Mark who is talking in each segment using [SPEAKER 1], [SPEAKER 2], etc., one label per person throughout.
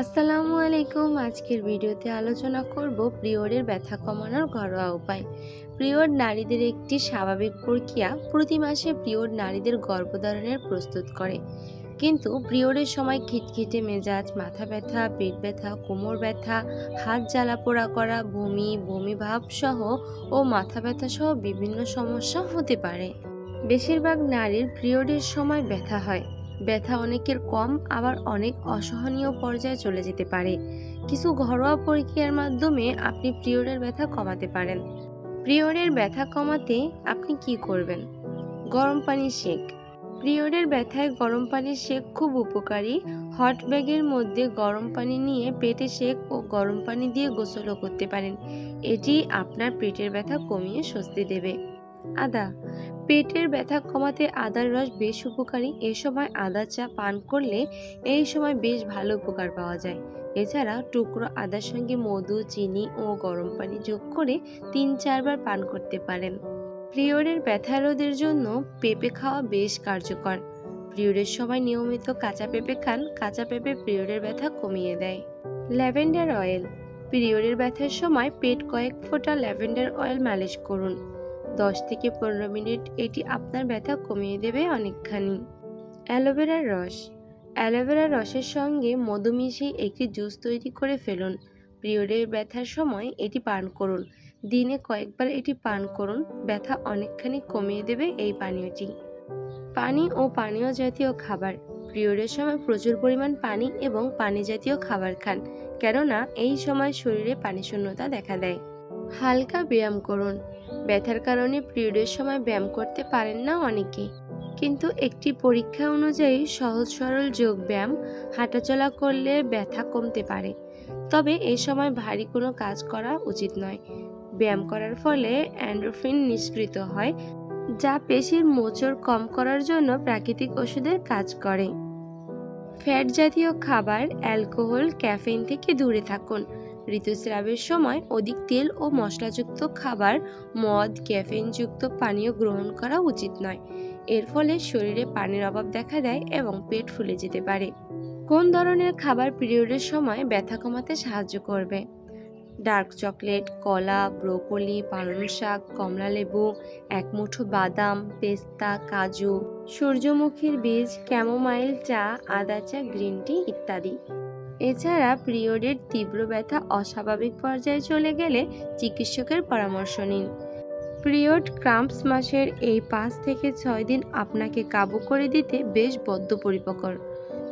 [SPEAKER 1] আসসালামু আলাইকুম। আজকের ভিডিওতে আলোচনা করব পিরিয়ডের ব্যথা কমানোর ঘরোয়া উপায়। পিরিয়ড নারীদের একটি স্বাভাবিক প্রক্রিয়া প্রতি মাসে পিরিয়ড নারীদের গর্ভধারণের প্রস্তুত করে। কিন্তু পিরিয়ডের সময় খিটখিটে মেজাজ, মাথা ব্যথা, পেট ব্যথা, কোমর ব্যথা, হাত জ্বালা পোড়া করা, বমি বমি ভাব সহ ও মাথা ব্যথা সহ বিভিন্ন সমস্যা হতে পারে। বেশিরভাগ নারীর পিরিয়ডের সময় ব্যথা হয়। ব্যথা অনেকের কম, আবার অনেক অসহনীয় পর্যায়ে চলে যেতে পারে। কিছু ঘরোয়া প্রক্রিয়ার মাধ্যমে আপনি পিরিয়ডের ব্যথা কমাতে পারেন। পিরিয়ডের ব্যথা কমাতে আপনি কি করবেন? গরম পানি শেক। পিরিয়ডের ব্যথায় গরম পানির শেক খুব উপকারী। হট ব্যাগের মধ্যে গরম পানি নিয়ে পেটে শেক ও গরম পানি দিয়ে গোসলও করতে পারেন। এটি আপনার পেটের ব্যথা কমিয়ে স্বস্তি দেবে। আদা। পেটের ব্যথা কমাতে আদার রস বেশ উপকারী। এ সময় আদা চা পান করলে এই সময় বেশ ভালো উপকার পাওয়া যায়। এছাড়া টুকরো আদার সঙ্গে মধু, চিনি ও গরম পানি যোগ করে তিন চারবার পান করতে পারেন। পিরিয়ডের ব্যথা রোধের জন্য পেঁপে খাওয়া বেশ কার্যকর। পিরিয়ডের সময় নিয়মিত কাঁচা পেঁপে খান। কাঁচা পেঁপে পিরিয়ডের ব্যথা কমিয়ে দেয়। Lavender oil. পিরিয়ডের ব্যথার সময় পেট কয়েক ফোঁটা ল্যাভেন্ডার অয়েল মালিশ করুন। দশ থেকে পনেরো মিনিট এটি আপনার ব্যথা কমিয়ে দেবে অনেকখানি। অ্যালোভেরার রস। অ্যালোভেরার রসের সঙ্গে মধু মিশিয়ে একটি জুস তৈরি করে ফেলুন। পিরিয়ডের ব্যথার সময় এটি পান করুন। দিনে কয়েকবার এটি পান করুন। ব্যথা অনেকখানি কমিয়ে দেবে এই পানীয়টি। পানি ও পানীয় জাতীয় খাবার। পিরিয়ডের সময় প্রচুর পরিমাণ পানি এবং পানি জাতীয় খাবার খান, কেননা এই সময় শরীরে পানি শূন্যতা দেখা দেয়। হালকা ব্যায়াম করুন। ব্যথার কারণে পিরিয়ডের সময় ব্যায়াম করতে পারেন না অনেকে। কিন্তু একটি পরীক্ষা অনুযায়ী সহজ সরল যোগ ব্যায়াম হাঁটাচলা করলে ব্যথা কমতে পারে। তবে এই সময় ভারী কোনো কাজ করা উচিত নয়। ব্যায়াম করার ফলে অ্যান্ড্রোফিন নিষ্কৃত হয়, যা পেশির মোচড় কম করার জন্য প্রাকৃতিক ওষুধের কাজ করে। ফ্যাট জাতীয় খাবার, অ্যালকোহল, ক্যাফেইন থেকে দূরে থাকুন। ঋতুস্রাবের সময় অধিক তেল ও মশলাযুক্ত খাবার, মদ, ক্যাফেইনযুক্ত পানীয় গ্রহণ করা উচিত নয়। এর ফলে শরীরে পানির অভাব দেখা দেয় এবং পেট ফুলে যেতে পারে। কোন ধরনের খাবার পিরিয়ডের সময় ব্যথা কমাতে সাহায্য করবে? ডার্ক চকলেট, কলা, ব্রোকলি, পালং শাক, কমলা লেবু এক মুঠো বাদাম, পেস্তা, কাজু, সূর্যমুখীর বীজ, ক্যামোমাইল চা, আদা চা, গ্রিন টি ইত্যাদি। এছাড়া পিরিয়ডের তীব্র ব্যথা অস্বাভাবিক পর্যায়ে চলে গেলে চিকিৎসকের পরামর্শ নিন। পিরিয়ড ক্রাম্পস মাসের এই পাঁচ থেকে ছয় দিন আপনাকে কাবু করে দিতে বেশ বদ্ধপরিপকর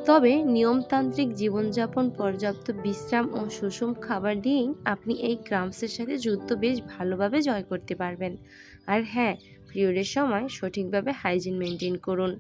[SPEAKER 1] তবে নিয়মতান্ত্রিক জীবনযাপন, পর্যাপ্ত বিশ্রাম ও সুষম খাবার দিয়েই আপনি এই ক্রাম্পসের সাথে যুদ্ধ বেশ ভালোভাবে জয় করতে পারবেন। আর হ্যাঁ পিরিয়ডের সময় সঠিকভাবে হাইজিন মেনটেন করুন।